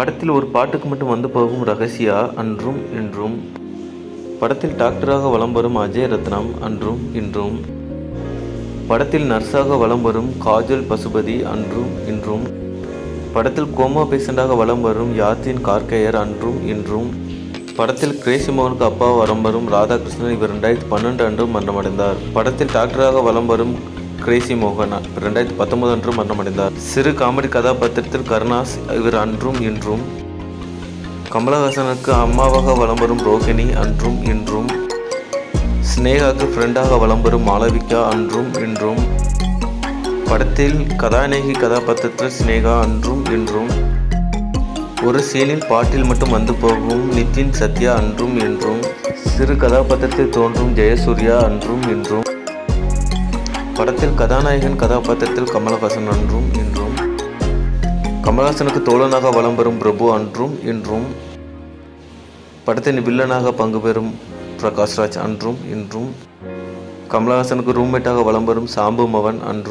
படத்தில் ஒரு பாட்டுக்கு மட்டும் வந்து போகும் ரகசியா அன்றும் இன்றும். படத்தில் டாக்டராக வலம் வரும் அஜய் ரத்னம் அன்றும் இன்றும். படத்தில் நர்ஸாக வலம் வரும் காஜல் பசுபதி அன்றும் இன்றும். படத்தில் கோமா பேஷண்டாக வலம் வரும் யாத்தின் கார்கேயர் அன்றும் இன்றும். படத்தில் கிரேசி மோகனுக்கு அப்பா வலம் வரும் ராதாகிருஷ்ணன் இவர் ரெண்டாயிரத்தி பன்னெண்டு அன்று மரணமடைந்தார். படத்தில் டாக்டராக வலம் வரும் கிரேசி மோகன். ரெண்டாயிரத்தி பத்தொன்பது அன்று மரணமடைந்தார். சிறு காமெடி கதாபாத்திரத்தில் கருணாஸ் இவர் அன்றும் இன்றும். கமலஹாசனுக்கு அம்மாவாக வலம் வரும் ரோஹிணி அன்றும் இன்றும். ஸ்னேகாக்கு ஃப்ரெண்டாக வலம் வரும் மாளவிகா அன்றும் இன்றும். படத்தில் கதாநாயகி கதாபாத்திரத்தில் ஸ்னேகா அன்றும் இன்றும். ஒரு சீனில் பாட்டில் மட்டும் வந்து போகும் நிதின் சத்யா அன்றும் என்றும் சிறு கதாபாத்திரத்தில் தோன்றும் ஜெயசூர்யா அன்றும் இன்றும். படத்தில் கதாநாயகன் கதாபாத்திரத்தில் கமலஹாசன் அன்றும் இன்றும். கமலஹாசனுக்கு தோழனாக வலம் வரும் பிரபு அன்றும் இன்றும். படத்தின் வில்லனாக பங்கு பெறும் பிரகாஷ்ராஜ் அன்றும் இன்றும். கமலஹாசனுக்கு ரூம்மேட்டாக வலம் வரும் சாம்பு மவன் அன்றும்.